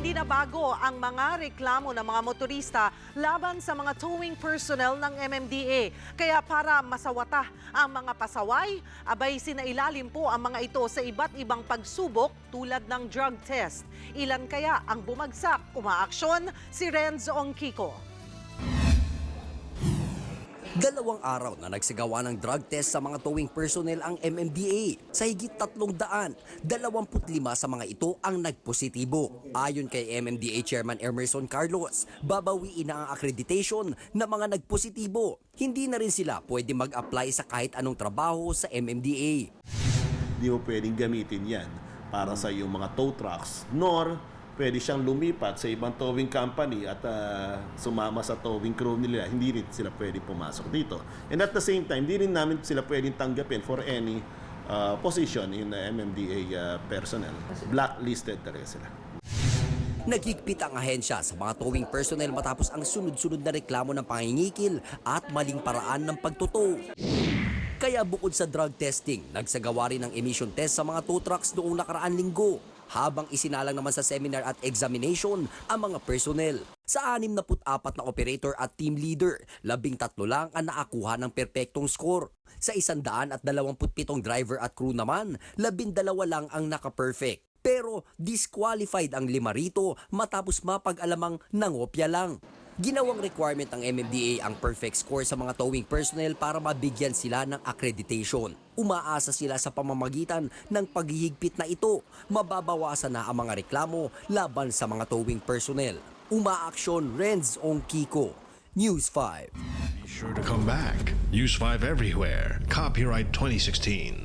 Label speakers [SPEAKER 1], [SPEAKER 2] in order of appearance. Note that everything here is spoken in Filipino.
[SPEAKER 1] Hindi na bago ang mga reklamo ng mga motorista laban sa mga towing personnel ng MMDA. Kaya para masawata ang mga pasaway, abay sinailalim po ang mga ito sa iba't ibang pagsubok tulad ng drug test. Ilan kaya ang bumagsak? Umaaksyon si Renz Ongkiko.
[SPEAKER 2] Dalawang araw na nagsagawa ng drug test sa mga towing personnel ang MMDA. Sa higit tatlong daan, 25 sa mga ito ang nagpositibo. Ayon kay MMDA Chairman Emerson Carlos, babawiin na ang accreditation ng mga nagpositibo. Hindi na rin sila pwede mag-apply sa kahit anong trabaho sa MMDA.
[SPEAKER 3] Hindi mo pwedeng gamitin yan para sa iyong mga tow trucks, nor pwede siyang lumipat sa ibang towing company at ah, sumama sa towing crew nila. Hindi rin sila pwede pumasok dito. And at the same time, hindi rin namin sila pwedeng tanggapin for any ah, position in uh, MMDA ah, personnel. Blacklisted talaga sila.
[SPEAKER 2] Nagigpit ang ahensya sa mga towing personnel matapos ang sunod-sunod na reklamo ng pangingikil at maling paraan ng pagtutow. Kaya bukod sa drug testing, nagsagawa rin ng emission test sa mga tow trucks noong nakaraan linggo habang isinalang naman sa seminar at examination ang mga personnel. Sa 64 na operator at team leader, 13 lang ang nakakuha ng perpektong score. Sa 127 driver at crew naman, 12 lang ang naka-perfect. Pero disqualified ang lima rito matapos mapag-alamang nangopya lang. Ginawang requirement ng MMDA ang perfect score sa mga towing personnel para mabigyan sila ng accreditation. Umaasa sila sa pamamagitan ng paghihigpit na ito, mababawasan na ang mga reklamo laban sa mga towing personnel. Umaaksyon Renz Ongkiko, News 5.
[SPEAKER 4] Be sure to come back. Use 5 everywhere. Copyright 2016.